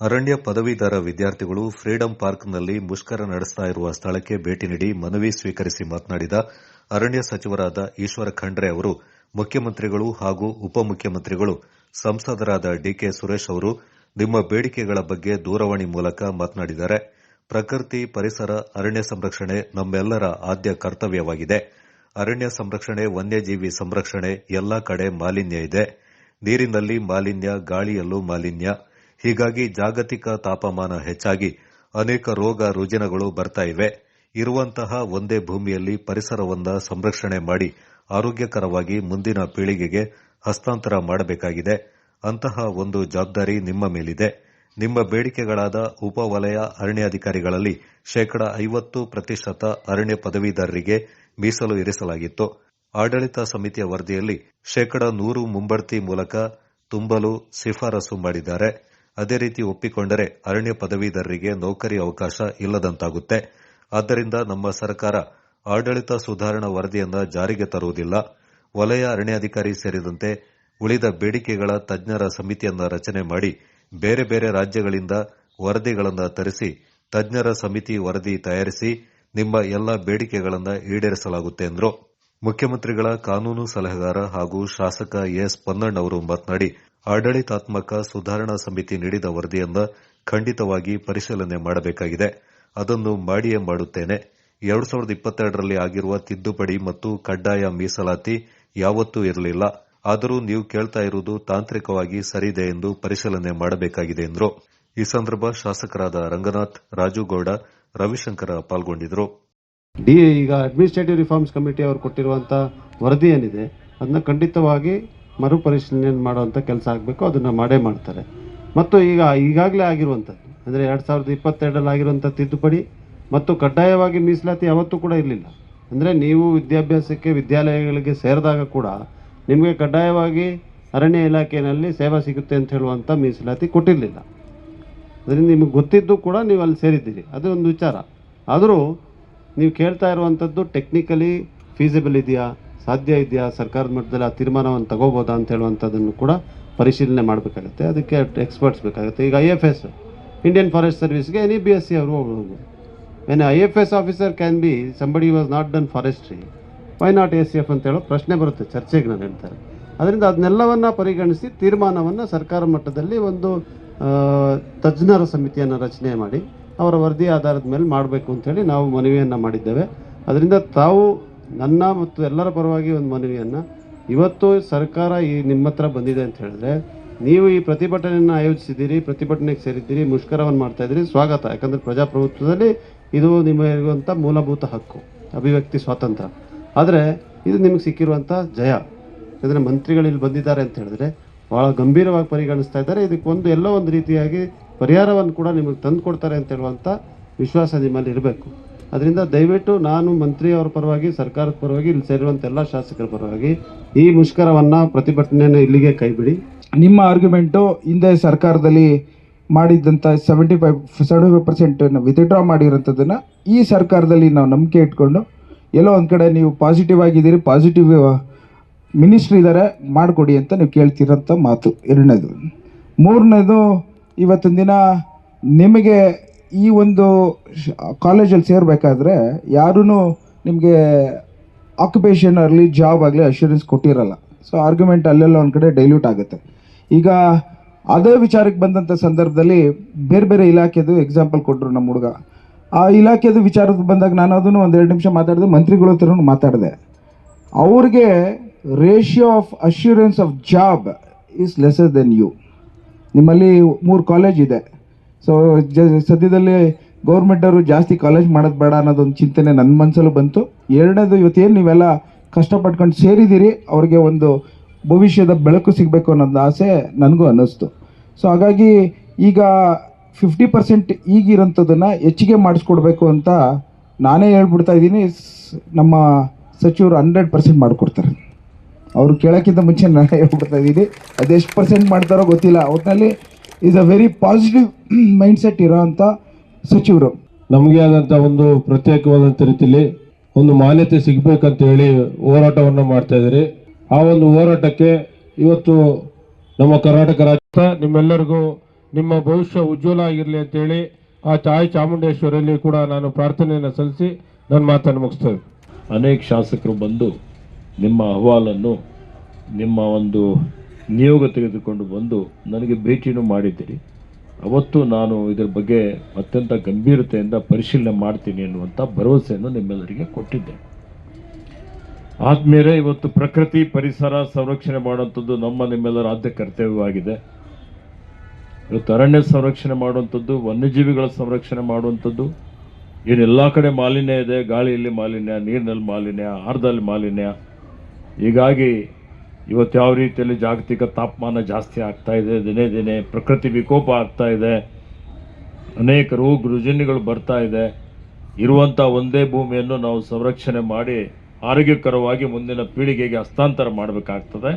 ಅರಣ್ಯ ಪದವೀಧರ ವಿದ್ಯಾರ್ಥಿಗಳು ಫ್ರೀಡಂ ಪಾರ್ಕ್ನಲ್ಲಿ ಮುಷ್ಕರ ನಡೆಸ್ತಾ ಇರುವ ಸ್ಥಳಕ್ಕೆ ಭೇಟಿ ನೀಡಿ ಮನವಿ ಸ್ವೀಕರಿಸಿ ಮಾತನಾಡಿದ ಅರಣ್ಯ ಸಚಿವರಾದ ಈಶ್ವರ ಖಂಡ್ರೆ ಅವರು, ಮುಖ್ಯಮಂತ್ರಿಗಳು ಹಾಗೂ ಉಪಮುಖ್ಯಮಂತ್ರಿಗಳು, ಸಂಸದರಾದ ಡಿಕೆ ಸುರೇಶ್ ಅವರು ನಿಮ್ಮ ಬೇಡಿಕೆಗಳ ಬಗ್ಗೆ ದೂರವಾಣಿ ಮೂಲಕ ಮಾತನಾಡಿದ್ದಾರೆ. ಪ್ರಕೃತಿ, ಪರಿಸರ, ಅರಣ್ಯ ಸಂರಕ್ಷಣೆ ನಮ್ಮೆಲ್ಲರ ಆದ್ಯ ಕರ್ತವ್ಯವಾಗಿದೆ. ಅರಣ್ಯ ಸಂರಕ್ಷಣೆ, ವನ್ಯಜೀವಿ ಸಂರಕ್ಷಣೆ ಎಲ್ಲಾ ಕಡೆ ಮಾಲಿನ್ಯ ಇದೆ. ನೀರಿನಲ್ಲಿ ಮಾಲಿನ್ಯ, ಗಾಳಿಯಲ್ಲೂ ಮಾಲಿನ್ಯ. ಹೀಗಾಗಿ ಜಾಗತಿಕ ತಾಪಮಾನ ಹೆಚ್ಚಾಗಿ ಅನೇಕ ರೋಗ ರುಜಿನಗಳು ಬರ್ತಾ ಇವೆ. ಇರುವಂತಹ ಒಂದೇ ಭೂಮಿಯಲ್ಲಿ ಪರಿಸರವನ್ನ ಸಂರಕ್ಷಣೆ ಮಾಡಿ ಆರೋಗ್ಯಕರವಾಗಿ ಮುಂದಿನ ಪೀಳಿಗೆಗೆ ಹಸ್ತಾಂತರ ಮಾಡಬೇಕಾಗಿದೆ. ಅಂತಹ ಒಂದು ಜವಾಬ್ದಾರಿ ನಿಮ್ಮ ಮೇಲಿದೆ. ನಿಮ್ಮ ಬೇಡಿಕೆಗಳಾದ ಉಪವಲಯ ಅರಣ್ಯಾಧಿಕಾರಿಗಳಲ್ಲಿ ಶೇಕಡ ಐವತ್ತು ಪ್ರತಿಶತ ಅರಣ್ಯ ಪದವೀಧರರಿಗೆ ಮೀಸಲು ಇರಿಸಲಾಗಿತ್ತು. ಆಡಳಿತ ಸಮಿತಿಯ ವರದಿಯಲ್ಲಿ ಶೇಕಡ ನೂರು ಮುಂಬಡ್ತಿ ಮೂಲಕ ತುಂಬಲು ಶಿಫಾರಸು ಮಾಡಿದ್ದಾರೆ. ಅದೇ ರೀತಿ ಒಪ್ಪಿಕೊಂಡರೆ ಅರಣ್ಯ ಪದವೀಧರರಿಗೆ ನೌಕರಿ ಅವಕಾಶ ಇಲ್ಲದಂತಾಗುತ್ತೆ. ಆದ್ದರಿಂದ ನಮ್ಮ ಸರ್ಕಾರ ಆಡಳಿತ ಸುಧಾರಣಾ ವರದಿಯನ್ನ ಜಾರಿಗೆ ತರುವುದಿಲ್ಲ. ವಲಯ ಅರಣ್ಯಾಧಿಕಾರಿ ಸೇರಿದಂತೆ ಉಳಿದ ಬೇಡಿಕೆಗಳ ತಜ್ಞರ ಸಮಿತಿಯನ್ನ ರಚನೆ ಮಾಡಿ ಬೇರೆ ಬೇರೆ ರಾಜ್ಯಗಳಿಂದ ವರದಿಗಳನ್ನು ತರಿಸಿ ತಜ್ಞರ ಸಮಿತಿ ವರದಿ ತಯಾರಿಸಿ ನಿಮ್ಮ ಎಲ್ಲ ಬೇಡಿಕೆಗಳನ್ನು ಈಡೇರಿಸಲಾಗುತ್ತೆ ಎಂದರು. ಮುಖ್ಯಮಂತ್ರಿಗಳ ಕಾನೂನು ಸಲಹೆಗಾರ ಹಾಗೂ ಶಾಸಕ ಎಸ್ ಪೊನ್ನಣ್ಣ ಅವರು ಮಾತನಾಡಿ ಆಡಳಿತಾತ್ಮಕ ಸುಧಾರಣಾ ಸಮಿತಿ ನೀಡಿದ ವರದಿಯನ್ನು ಖಂಡಿತವಾಗಿ ಪರಿಶೀಲನೆ ಮಾಡಬೇಕಾಗಿದೆ. ಅದನ್ನು ಮಾಡಿಯೇ ಮಾಡುತ್ತೇನೆ. ಎರಡು ಸಾವಿರದ ಇಪ್ಪತ್ತೆರಡರಲ್ಲಿ ಆಗಿರುವ ತಿದ್ದುಪಡಿ ಮತ್ತು ಕಡ್ಡಾಯ ಮೀಸಲಾತಿ ಯಾವತ್ತೂ ಇರಲಿಲ್ಲ. ಆದರೂ ನೀವು ಕೇಳ್ತಾ ಇರುವುದು ತಾಂತ್ರಿಕವಾಗಿ ಸರಿದೆ ಎಂದು ಪರಿಶೀಲನೆ ಮಾಡಬೇಕಾಗಿದೆ ಎಂದರು. ಈ ಸಂದರ್ಭ ಶಾಸಕರಾದ ರಂಗನಾಥ್, ರಾಜುಗೌಡ, ರವಿಶಂಕರ ಪಾಲ್ಗೊಂಡಿದ್ದರು. ಡಿ ಈಗ ಅಡ್ಮಿನಿಸ್ಟ್ರೇಟಿವ್ ರಿಫಾರ್ಮ್ಸ್ ಕಮಿಟಿ ಅವರು ಕೊಟ್ಟಿರುವಂತಹ ವರದಿ ಏನಿದೆ, ಅದನ್ನ ಖಂಡಿತವಾಗಿ ಮರುಪರಿಶೀಲನೆ ಮಾಡುವಂಥ ಕೆಲಸ ಆಗಬೇಕು, ಅದನ್ನು ಮಾಡೇ ಮಾಡ್ತಾರೆ. ಮತ್ತು ಈಗ ಈಗಾಗಲೇ ಆಗಿರುವಂಥದ್ದು, ಅಂದರೆ ಎರಡು ಸಾವಿರದ ಇಪ್ಪತ್ತೆರಡರಲ್ಲಿ ಆಗಿರುವಂಥ ತಿದ್ದುಪಡಿ ಮತ್ತು ಕಡ್ಡಾಯವಾಗಿ ಮೀಸಲಾತಿ ಯಾವತ್ತೂ ಕೂಡ ಇರಲಿಲ್ಲ. ಅಂದರೆ ನೀವು ವಿದ್ಯಾಭ್ಯಾಸಕ್ಕೆ ವಿದ್ಯಾಲಯಗಳಿಗೆ ಸೇರಿದಾಗ ಕೂಡ ನಿಮಗೆ ಕಡ್ಡಾಯವಾಗಿ ಅರಣ್ಯ ಇಲಾಖೆಯಲ್ಲಿ ಸೇವೆ ಸಿಗುತ್ತೆ ಅಂತ ಹೇಳುವಂಥ ಮೀಸಲಾತಿ ಕೊಟ್ಟಿರಲಿಲ್ಲ. ಅದರಿಂದ ನಿಮಗೆ ಗೊತ್ತಿದ್ದು ಕೂಡ ನೀವು ಅಲ್ಲಿ ಸೇರಿದ್ದೀರಿ. ಅದು ಒಂದು ವಿಚಾರ. ಆದರೂ ನೀವು ಕೇಳ್ತಾ ಇರುವಂಥದ್ದು ಟೆಕ್ನಿಕಲಿ ಫೀಸಿಬಲ್ ಇದೆಯಾ? ಸಾಧ್ಯ ಇದೆಯಾ? ಸರ್ಕಾರದ ಮಟ್ಟದಲ್ಲಿ ಆ ತೀರ್ಮಾನವನ್ನು ತಗೋಬೋದಾ ಅಂತ ಹೇಳುವಂಥದ್ದನ್ನು ಕೂಡ ಪರಿಶೀಲನೆ ಮಾಡಬೇಕಾಗುತ್ತೆ. ಅದಕ್ಕೆ ಎಕ್ಸ್ಪರ್ಟ್ಸ್ ಬೇಕಾಗುತ್ತೆ. ಈಗ I F S Indian forest ಸರ್ವಿಸ್ಗೆ ಎನಿ ಬಿ ಎಸ್ ಸಿ ಅವರು ಹೋಗ್ಬೋದು ಏನೇ I F S officer can be somebody was not done forestry why not A C F ಅಂತ ಹೇಳೋ ಪ್ರಶ್ನೆ ಬರುತ್ತೆ, ಚರ್ಚೆಗೆ ನಾನು ಹೇಳ್ತಾರೆ. ಅದರಿಂದ ಅದನ್ನೆಲ್ಲವನ್ನ ಪರಿಗಣಿಸಿ ತೀರ್ಮಾನವನ್ನು ಸರ್ಕಾರ ಮಟ್ಟದಲ್ಲಿ ಒಂದು ತಜ್ಞರ ಸಮಿತಿಯನ್ನು ರಚನೆ ಮಾಡಿ ಅವರ ವರದಿ ಆಧಾರದ ಮೇಲೆ ಮಾಡಬೇಕು ಅಂತೇಳಿ ನಾವು ಮನವಿಯನ್ನು ಮಾಡಿದ್ದೇವೆ. ಅದರಿಂದ ತಾವು ನನ್ನ ಮತ್ತು ಎಲ್ಲರ ಪರವಾಗಿ ಒಂದು ಮನವಿಯನ್ನು ಇವತ್ತು ಸರ್ಕಾರ ಈ ನಿಮ್ಮ ಹತ್ರ ಬಂದಿದೆ ಅಂತ ಹೇಳಿದ್ರೆ, ನೀವು ಈ ಪ್ರತಿಭಟನೆಯನ್ನು ಆಯೋಜಿಸಿದ್ದೀರಿ, ಪ್ರತಿಭಟನೆಗೆ ಸೇರಿದ್ದೀರಿ, ಮುಷ್ಕರವನ್ನು ಮಾಡ್ತಾ ಇದ್ದೀರಿ, ಸ್ವಾಗತ. ಯಾಕಂದರೆ ಪ್ರಜಾಪ್ರಭುತ್ವದಲ್ಲಿ ಇದು ನಿಮಗಿರುವಂಥ ಮೂಲಭೂತ ಹಕ್ಕು, ಅಭಿವ್ಯಕ್ತಿ ಸ್ವಾತಂತ್ರ್ಯ. ಆದರೆ ಇದು ನಿಮಗೆ ಸಿಕ್ಕಿರುವಂಥ ಜಯ. ಯಾಕಂದರೆ ಮಂತ್ರಿಗಳು ಇಲ್ಲಿ ಬಂದಿದ್ದಾರೆ ಅಂತ ಹೇಳಿದ್ರೆ ಭಾಳ ಗಂಭೀರವಾಗಿ ಪರಿಗಣಿಸ್ತಾ ಇದ್ದಾರೆ. ಇದಕ್ಕೊಂದು ಎಲ್ಲೋ ಒಂದು ರೀತಿಯಾಗಿ ಪರಿಹಾರವನ್ನು ಕೂಡ ನಿಮಗೆ ತಂದು ಕೊಡ್ತಾರೆ ಅಂತ ಹೇಳುವಂಥ ವಿಶ್ವಾಸ ನಿಮ್ಮಲ್ಲಿ ಇರಬೇಕು. ಅದರಿಂದ ದಯವಿಟ್ಟು ನಾನು ಮಂತ್ರಿಯವರ ಪರವಾಗಿ, ಸರ್ಕಾರದ ಪರವಾಗಿ, ಇಲ್ಲಿ ಸೇರಿರುವಂಥ ಎಲ್ಲ ಶಾಸಕರ ಪರವಾಗಿ ಈ ಮುಷ್ಕರವನ್ನು ಪ್ರತಿಭಟನೆಯನ್ನು ಇಲ್ಲಿಗೆ ಕೈಬಿಡಿ. ನಿಮ್ಮ ಆರ್ಗ್ಯುಮೆಂಟು ಹಿಂದೆ ಸರ್ಕಾರದಲ್ಲಿ ಮಾಡಿದ್ದಂಥ seventy five seventy five percent withdraw ಮಾಡಿರೋಂಥದ್ದನ್ನು ಈ ಸರ್ಕಾರದಲ್ಲಿ ನಾವು ನಂಬಿಕೆ ಇಟ್ಕೊಂಡು, ಎಲ್ಲೋ ಒಂದು ಕಡೆ ನೀವು ಪಾಸಿಟಿವ್ ಆಗಿದ್ದೀರಿ ಪಾಸಿಟಿವ್ ಮಿನಿಸ್ಟ್ರ್ ಇದ್ದಾರೆ ಮಾಡಿಕೊಡಿ ಅಂತ ನೀವು ಕೇಳ್ತಿರೋಂಥ ಮಾತು. ಎರಡನೇದು. ಮೂರನೇದು, ಇವತ್ತಿನ ದಿನ ನಿಮಗೆ ಈ ಒಂದು ಕಾಲೇಜಲ್ಲಿ ಸೇರಬೇಕಾದ್ರೆ ಯಾರೂ ನಿಮಗೆ ಆಕ್ಯುಪೇಷನ್ ಆಗಲಿ ಜಾಬ್ ಆಗಲಿ ಅಶ್ಯೂರೆನ್ಸ್ ಕೊಟ್ಟಿರಲ್ಲ. ಸೊ ಆರ್ಗ್ಯುಮೆಂಟ್ ಅಲ್ಲೆಲ್ಲ ಒಂದು ಕಡೆ ಡೈಲ್ಯೂಟ್ ಆಗುತ್ತೆ. ಈಗ ಅದೇ ವಿಚಾರಕ್ಕೆ ಬಂದಂಥ ಸಂದರ್ಭದಲ್ಲಿ ಬೇರೆ ಬೇರೆ ಇಲಾಖೆದು ಎಕ್ಸಾಂಪಲ್ ಕೊಟ್ಟರು ನಮ್ಮ ಹುಡುಗ. ಆ ಇಲಾಖೆದು ವಿಚಾರಕ್ಕೆ ಬಂದಾಗ ನಾನು ಅದನ್ನು ಎರಡು ನಿಮಿಷ ಮಾತಾಡಿದೆ, ಮಂತ್ರಿಗಳ ಹತ್ರನೂ ಮಾತಾಡಿದೆ. ಅವ್ರಿಗೆ ratio of assurance of job is lesser then you ನಿಮ್ಮಲ್ಲಿ ಮೂರು ಕಾಲೇಜ್ ಇದೆ. ಸೊ ಜ, ಸದ್ಯದಲ್ಲಿ ಗೌರ್ಮೆಂಟವರು ಜಾಸ್ತಿ ಕಾಲೇಜ್ ಮಾಡೋದು ಬೇಡ ಅನ್ನೋದೊಂದು ಚಿಂತನೆ ನನ್ನ ಮನಸ್ಸಲ್ಲೂ ಬಂತು. ಎರಡನೇದು ಇವತ್ತೇನು ನೀವೆಲ್ಲ ಕಷ್ಟಪಟ್ಕೊಂಡು ಸೇರಿದ್ದೀರಿ ಅವ್ರಿಗೆ ಒಂದು ಭವಿಷ್ಯದ ಬೆಳಕು ಸಿಗಬೇಕು ಅನ್ನೋದು ಆಸೆ ನನಗೂ ಅನ್ನಿಸ್ತು. ಸೊ ಹಾಗಾಗಿ ಈಗ ಫಿಫ್ಟಿ ಪರ್ಸೆಂಟ್ ಈಗಿರೋಂಥದ್ದನ್ನು ಹೆಚ್ಚಿಗೆ ಮಾಡಿಸ್ಕೊಡ್ಬೇಕು ಅಂತ ನಾನೇ ಹೇಳ್ಬಿಡ್ತಾ ಇದ್ದೀನಿ. ನಮ್ಮ ಸಚಿವರು ಹಂಡ್ರೆಡ್ ಪರ್ಸೆಂಟ್ ಮಾಡಿಕೊಡ್ತಾರೆ. ಅವರು ಕೇಳೋಕ್ಕಿಂತ ಮುಂಚೆ ನಾನು ಹೇಳ್ಬಿಡ್ತಾ ಇದ್ದೀನಿ. ಅದೆಷ್ಟು ಪರ್ಸೆಂಟ್ ಮಾಡ್ತಾರೋ ಗೊತ್ತಿಲ್ಲ. ಒಟ್ಟಿನಲ್ಲಿ is a very positive mindset ಇರೋ ಅಂಥ ಸಚಿವರು. ನಮಗೆ ಆದಂಥ ಒಂದು ಪ್ರತ್ಯೇಕವಾದಂಥ ರೀತಿಯಲ್ಲಿ ಒಂದು ಮಾನ್ಯತೆ ಸಿಗಬೇಕಂತ ಹೇಳಿ ಹೋರಾಟವನ್ನು ಮಾಡ್ತಾ ಇದ್ದೀರಿ. ಆ ಒಂದು ಹೋರಾಟಕ್ಕೆ ಇವತ್ತು ನಮ್ಮ ಕರ್ನಾಟಕ ರಾಜ್ಯ ನಿಮ್ಮೆಲ್ಲರಿಗೂ ನಿಮ್ಮ ಭವಿಷ್ಯ ಉಜ್ವಲ ಆಗಿರಲಿ ಅಂತೇಳಿ ಆ ತಾಯಿ ಚಾಮುಂಡೇಶ್ವರಲ್ಲಿ ಕೂಡ ನಾನು ಪ್ರಾರ್ಥನೆಯನ್ನು ಸಲ್ಲಿಸಿ ನನ್ನ ಮಾತನ್ನು ಮುಗಿಸ್ತೇವೆ ಅನೇಕ ಶಾಸಕರು ಬಂದು ನಿಮ್ಮ ಅಹವಾಲನ್ನು ನಿಮ್ಮ ಒಂದು ನಿಯೋಗ ತೆಗೆದುಕೊಂಡು ಬಂದು ನನಗೆ ಭೇಟಿಯನ್ನು ಮಾಡಿದ್ದೀರಿ. ಅವತ್ತು ನಾನು ಇದರ ಬಗ್ಗೆ ಅತ್ಯಂತ ಗಂಭೀರತೆಯಿಂದ ಪರಿಶೀಲನೆ ಮಾಡ್ತೀನಿ ಅನ್ನುವಂಥ ಭರವಸೆಯನ್ನು ನಿಮ್ಮೆಲ್ಲರಿಗೆ ಕೊಟ್ಟಿದ್ದೆ. ಆದ್ಮೇಲೆ ಇವತ್ತು ಪ್ರಕೃತಿ ಪರಿಸರ ಸಂರಕ್ಷಣೆ ಮಾಡುವಂಥದ್ದು ನಮ್ಮ ನಿಮ್ಮೆಲ್ಲರ ಆದ್ಯ ಕರ್ತವ್ಯವಾಗಿದೆ. ಇವತ್ತು ಅರಣ್ಯ ಸಂರಕ್ಷಣೆ ಮಾಡುವಂಥದ್ದು, ವನ್ಯಜೀವಿಗಳ ಸಂರಕ್ಷಣೆ ಮಾಡುವಂಥದ್ದು ಏನೆಲ್ಲ ಕಡೆ ಮಾಲಿನ್ಯ ಇದೆ. ಗಾಳಿಯಲ್ಲಿ ಮಾಲಿನ್ಯ, ನೀರಿನಲ್ಲಿ ಮಾಲಿನ್ಯ ಆಹಾರದಲ್ಲಿ ಮಾಲಿನ್ಯ. ಹೀಗಾಗಿ ಇವತ್ತು ಯಾವ ರೀತಿಯಲ್ಲಿ ಜಾಗತಿಕ ತಾಪಮಾನ ಜಾಸ್ತಿ ಆಗ್ತಾ ಇದೆ, ದಿನೇ ದಿನೇ ಪ್ರಕೃತಿ ವಿಕೋಪ ಆಗ್ತಾ ಇದೆ ಅನೇಕ ರೋಗ ರುಜಿನಗಳು ಬರ್ತಾ ಇದೆ ಇರುವಂಥ ಒಂದೇ ಭೂಮಿಯನ್ನು ನಾವು ಸಂರಕ್ಷಣೆ ಮಾಡಿ ಆರೋಗ್ಯಕರವಾಗಿ ಮುಂದಿನ ಪೀಳಿಗೆಗೆ ಹಸ್ತಾಂತರ ಮಾಡಬೇಕಾಗ್ತದೆ.